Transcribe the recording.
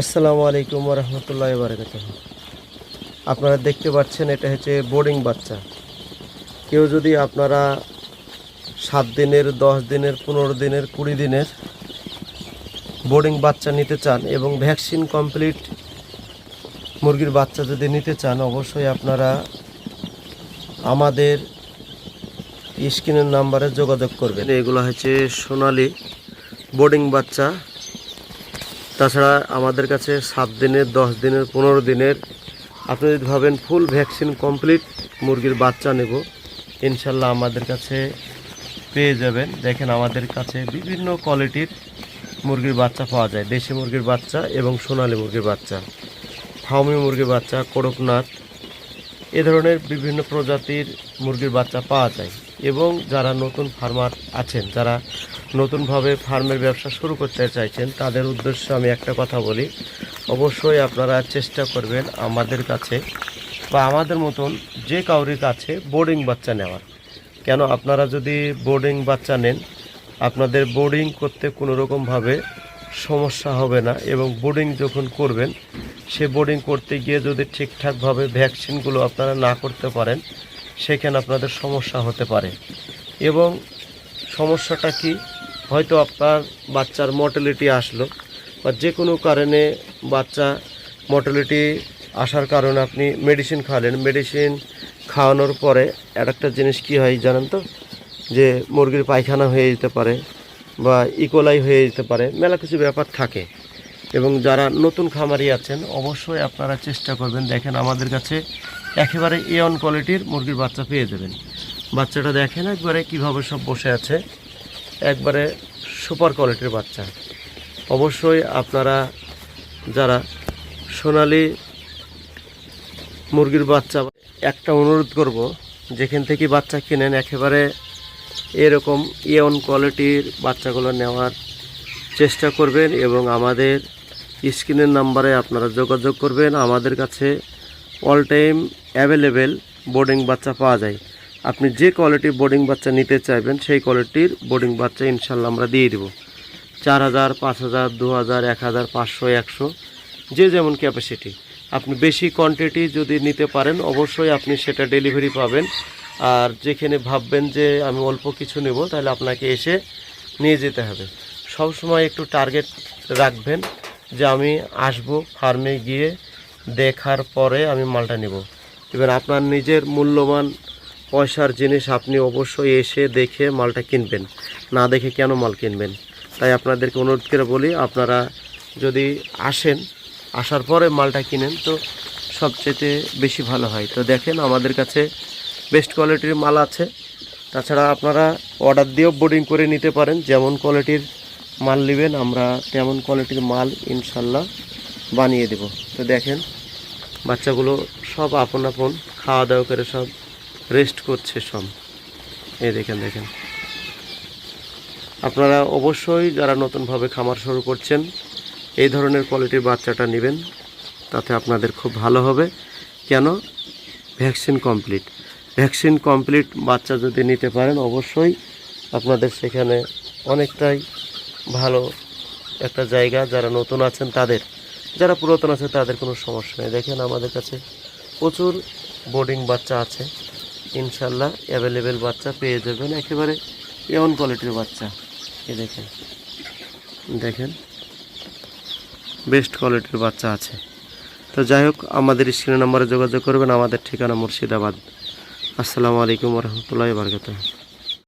আসসালামু আলাইকুম রহমতুল্লাহ বারকাত আপনারা দেখতে পাচ্ছেন এটা হচ্ছে বোর্ডিং বাচ্চা। কেউ যদি আপনারা সাত দিনের, দশ দিনের, পনেরো দিনের, কুড়ি দিনের বোর্ডিং বাচ্চা নিতে চান এবং ভ্যাকসিন কমপ্লিট মুরগির বাচ্চা যদি নিতে চান, অবশ্যই আপনারা আমাদের স্ক্রিনের নাম্বারে যোগাযোগ করবেন। এগুলো হচ্ছে সোনালি বোর্ডিং বাচ্চা। তাছাড়া আমাদের কাছে সাত দিনের, দশ দিনের, পনেরো দিনের, আপনি যদি ভাবেন ফুল ভ্যাকসিন কমপ্লিট মুরগির বাচ্চা নেব, ইনশাল্লাহ আমাদের কাছে পেয়ে যাবেন। দেখেন আমাদের কাছে বিভিন্ন কোয়ালিটির মুরগির বাচ্চা পাওয়া যায়। দেশি মুরগির বাচ্চা এবং সোনালী মুরগির বাচ্চা। ফাউমি মুরগির বাচ্চা, করকনাথ, এ ধরনের বিভিন্ন প্রজাতির মুরগির বাচ্চা পাওয়া যায়। এবং যারা নতুন ফার্মার আছেন, যারা নতুনভাবে ফার্মের ব্যবসা শুরু করতে চাইছেন, তাদের উদ্দেশ্যে আমি একটা কথা বলি। অবশ্যই আপনারা চেষ্টা করবেন আমাদের কাছে বা আমাদের মতন যে কাউরির কাছে বোর্ডিং বাচ্চা নেওয়ার। কেন আপনারা যদি বোর্ডিং বাচ্চা নেন, আপনাদের বোর্ডিং করতে কোনো রকমভাবে সমস্যা হবে না এবং বোর্ডিং যখন করবেন, সে বোর্ডিং করতে গিয়ে যদি ঠিকঠাকভাবে ভ্যাকসিনগুলো আপনারা না করতে পারেন, সেখানে আপনাদের সমস্যা হতে পারে। এবং সমস্যাটা কি? হয়তো আপনার বাচ্চার মর্টালিটি আসলো, বা যে কোনো কারণে বাচ্চা মর্টালিটি আসার কারণে আপনি মেডিসিন খাওয়ালেন মেডিসিন খাওয়ানোর পরে আর একটা জিনিস কি হয় জানেন তো? যে মুরগির পায়খানা হয়ে যেতে পারে বা ইকোলাই হয়ে যেতে পারে, মেলা কিছু ব্যাপার থাকে। এবং যারা নতুন খামারি আছেন, অবশ্যই আপনারা চেষ্টা করবেন। দেখেন আমাদের কাছে একেবারে এ অন কোয়ালিটির মুরগির বাচ্চা পেয়ে যাবেন। বাচ্চাটা দেখেন একবারে কীভাবে সব বসে আছে। একবারে সুপার কোয়ালিটির বাচ্চা। অবশ্যই আপনারা যারা সোনালি মুরগির বাচ্চা, একটা অনুরোধ করব, যেখান থেকে বাচ্চা কিনেন, একেবারে এরকম ইয়ন কোয়ালিটির বাচ্চাগুলো নেওয়ার চেষ্টা করবেন এবং আমাদের স্ক্রিনের নাম্বারে আপনারা যোগাযোগ করবেন। আমাদের কাছে অল টাইম অ্যাভেলেবেল বোর্ডিং বাচ্চা পাওয়া যায়। আপনি যে কোয়ালিটির বোর্ডিং বাচ্চা নিতে চাইবেন, সেই কোয়ালিটির বোর্ডিং বাচ্চা ইনশাল্লাহ আমরা দিয়ে দেবো। চার হাজার, পাঁচ হাজার, দু হাজার, এক হাজার, পাঁচশো, একশো, যে যেমন ক্যাপাসিটি আপনি বেশি কোয়ান্টিটি যদি নিতে পারেন, অবশ্যই আপনি সেটা ডেলিভারি পাবেন। আর যেখানে ভাববেন যে আমি অল্প কিছু নেব, তাহলে আপনাকে এসে নিয়ে যেতে হবে। সব সময় একটু টার্গেট রাখবেন যে আমি আসব ফার্মে গিয়ে দেখার পরে আমি মালটা নেব। এবার আপনার নিজের মূল্যবান পয়সার জিনিস আপনি অবশ্যই এসে দেখে মালটা কিনবেন। না দেখে কেন মাল কিনবেন? তাই আপনাদেরকে অনুরোধ করে বলি, আপনারা যদি আসেন, আসার পরে মালটা কিনেন তো সবচেয়ে বেশি ভালো হয়। তো দেখেন আমাদের কাছে বেস্ট কোয়ালিটির মাল আছে। তাছাড়া আপনারা অর্ডার দিয়েও বোর্ডিং করে নিতে পারেন। যেমন কোয়ালিটির মাল নেবেন, আমরা তেমন কোয়ালিটির মাল ইনশাল্লাহ বানিয়ে দেব। তো দেখেন, বাচ্চাগুলো সব আপন আপন খাওয়া দাওয়া করে সব রেস্ট করছে সব। এই দেখেন দেখেন। আপনারা অবশ্যই যারা নতুনভাবে খামার শুরু করছেন, এই ধরনের কোয়ালিটির বাচ্চাটা নেবেন, তাতে আপনাদের খুব ভালো হবে। কেন? ভ্যাকসিন কমপ্লিট ভ্যাকসিন কমপ্লিট বাচ্চা যদি নিতে পারেন, অবশ্যই আপনাদের সেখানে অনেকটাই ভালো একটা জায়গা। যারা নতুন আছেন তাদের, যারা পুরাতন আছে তাদের কোনো সমস্যা নেই। দেখেন আমাদের কাছে প্রচুর বোর্ডিং বাচ্চা আছে। ইনশাল্লাহ অ্যাভেলেবেল বাচ্চা পেয়ে যাবেন। একেবারে এমন কোয়ালিটির বাচ্চা। এ দেখেন। দেখেন। বেস্ট কোয়ালিটির বাচ্চা আছে। তো যাই হোক, আমাদের স্ক্রিন নাম্বারে যোগাযোগ করবেন। আমাদের ঠিকানা মুর্শিদাবাদ। আসসালামু আলাইকুম রহমতুল্লাহ বারকাত